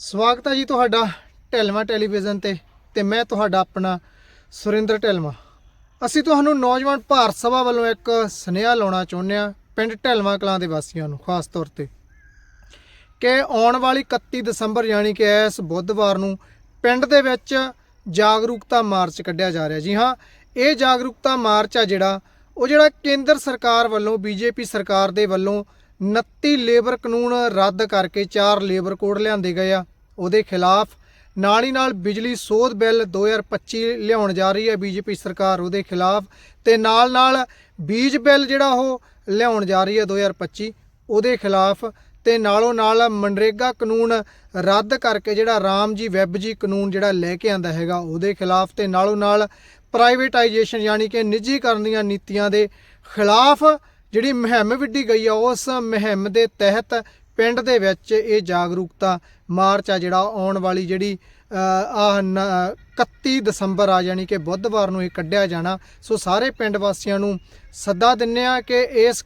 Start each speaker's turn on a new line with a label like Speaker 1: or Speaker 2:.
Speaker 1: ਸਵਾਗਤ ਹੈ ਜੀ ਤੁਹਾਡਾ ਢਿਲਮਾ ਟੈਲੀਵਿਜ਼ਨ ਤੇ ਤੇ ਮੈਂ ਤੁਹਾਡਾ ਆਪਣਾ ਸੁਰਿੰਦਰ ਢਿਲਮਾ ਅਸੀਂ ਤੁਹਾਨੂੰ ਨੌਜਵਾਨ ਭਾਰਤ ਸਭਾ ਵੱਲੋਂ ਇੱਕ ਸੁਨੇਹਾ ਲਾਉਣਾ ਚਾਹੁੰਦੇ ਹਾਂ ਪਿੰਡ ਢਿਲਮਾ ਕਲਾਂ ਦੇ ਵਾਸੀਆਂ ਨੂੰ, ਖਾਸ ਤੌਰ ਤੇ। ਕਿ ਆਉਣ ਵਾਲੀ 31 ਦਸੰਬਰ ਯਾਨੀ ਕਿ ਇਸ ਬੁੱਧਵਾਰ ਨੂੰ ਪਿੰਡ ਦੇ ਵਿੱਚ ਜਾਗਰੂਕਤਾ ਮਾਰਚ ਕੱਢਿਆ ਜਾ ਰਿਹਾ। ਜੀ ਹਾਂ, ਇਹ ਜਾਗਰੂਕਤਾ ਮਾਰਚ ਆ ਜਿਹੜਾ, ਉਹ ਜਿਹੜਾ ਕੇਂਦਰ ਸਰਕਾਰ ਵੱਲੋਂ, ਬੀਜੇਪੀ ਸਰਕਾਰ ਦੇ ਵੱਲੋਂ 29 ਲੇਬਰ ਕਾਨੂੰਨ ਰੱਦ ਕਰਕੇ ਚਾਰ ਲੇਬਰ ਕੋਡ ਲਿਆਂਦੇ ਗਏ ਆ। ਉਹਦੇ ਖਿਲਾਫ ਨਾਲ ਹੀ ਨਾਲ ਬਿਜਲੀ ਸੋਧ ਬਿੱਲ 2025 ਲਿਆਉਣ ਜਾ ਰਹੀ ਹੈ ਬੀਜੇਪੀ ਸਰਕਾਰ। ਉਹਦੇ ਖਿਲਾਫ ਤੇ ਨਾਲ ਨਾਲ ਬੀਜ ਬਿੱਲ ਜਿਹੜਾ ਉਹ ਲਿਆਉਣ ਜਾ ਰਹੀ ਹੈ 2025 ਉਹਦੇ ਖਿਲਾਫ ਤੇ ਨਾਲੋਂ ਨਾਲ ਮਨਰੇਗਾ ਕਾਨੂੰਨ ਰੱਦ ਕਰਕੇ ਜਿਹੜਾ ਰਾਮ ਜੀ ਵੈਬ ਜੀ ਕਾਨੂੰਨ ਜਿਹੜਾ ਲੈ ਕੇ ਆਂਦਾ ਹੈਗਾ, ਉਹਦੇ ਖਿਲਾਫ ਤੇ ਨਾਲੋਂ ਨਾਲ ਪ੍ਰਾਈਵੇਟਾਈਜੇਸ਼ਨ ਯਾਨੀ ਕਿ ਨਿੱਜੀਕਰਨ ਦੀਆਂ ਨੀਤੀਆਂ ਦੇ ਖਿਲਾਫ ਜਿਹੜੀ ਮੁਹਿੰਮ ਵਿੱਢੀ ਗਈ ਆ ਉਸ ਮੁਹਿੰਮ ਦੇ ਤਹਿਤ ਪਿੰਡ ਦੇ ਵਿੱਚ ਇਹ ਜਾਗਰੂਕਤਾ ਮਾਰਚ ਆ ਜਿਹੜਾ ਆਉਣ ਵਾਲੀ ਜਿਹੜੀ ਅਹ, ਆਹ ਨ- 31 ਦਸੰਬਰ ਆ ਯਾਨੀ ਕਿ ਬੁੱਧਵਾਰ ਨੂੰ ਇਹ ਕੱਢਿਆ ਜਾਣਾ। ਸੋ ਸਾਰੇ ਪਿੰਡ ਵਾਸੀਆਂ ਨੂੰ ਸੱਦਾ ਦਿੰਨੇ ਆ ਕਿ ਇਸ